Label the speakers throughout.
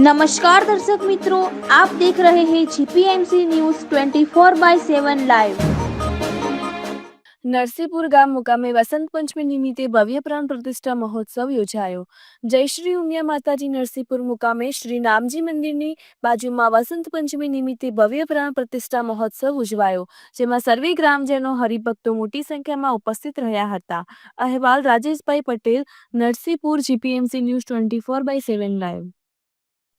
Speaker 1: નમસ્કાર દર્શક મિત્રો આપ દેખ રહે હે GPMC news 24 by 7 live
Speaker 2: Narsinhpur ગામ મુકામે વસંત પંચમી નિમિત્તે ભવ્ય પ્રાણ પ્રતિષ્ઠા મહોત્સવ યોજાયો જય શ્રી ઉમિયા માતાજી નરસિંહપુર મુકામે શ્રી નામજી મંદિરની બાજુમાં વસંત પંચમી નિમિત્તે ભવ્ય પ્રાણ પ્રતિષ્ઠા મહોત્સવ ઉજવાયો, જેમાં સર્વે ગ્રામજનો હરિભક્તો મોટી સંખ્યામાં ઉપસ્થિત રહ્યા હતા. અહેવાલ Rajeshbhai Patel Narsinhpur GPMC
Speaker 3: news 24 by seven live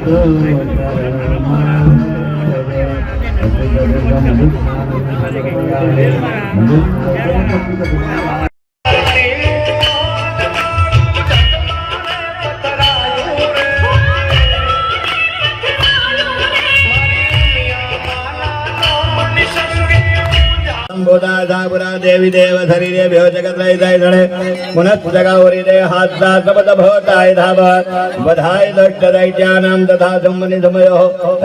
Speaker 3: Thank you. बोधाधापुरा देवी देव शरीरे भ्यो जगत्रय जय धणे पुनः दे हाथ दात सबद भवताय धाव बधाय दष्ट दैत्यानां तथा संमनि समयो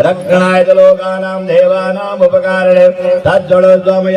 Speaker 3: रक्षणाय च लोकानां देवानाम् उपकारणे तज्जलो स्वामय